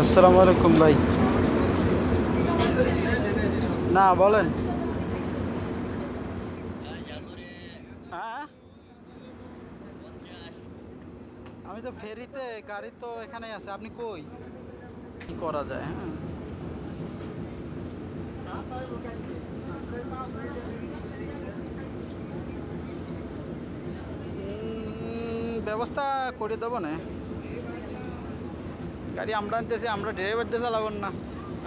আসসালামু আলাইকুম ভাই। না, বলেন। আমি তো ফেরিতে, গাড়ি তো এখানেই আছে, আপনি কই? কি করা যায় হ্যাঁ? ব্যবস্থা করে দেবো না। গাড়ি আমরা আনতেছি, আমরা ড্রাইভার দিয়ে চালাবেন না।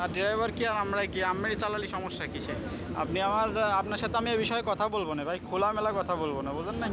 আর ড্রাইভার কি আর আমরা কি? আমরাই চালালি সমস্যা কিসে আপনি আমার, আপনার সাথে আমি এ বিষয়ে কথা বলব না ভাই, খোলামেলা কথা বলব না, বুঝলেন নাই?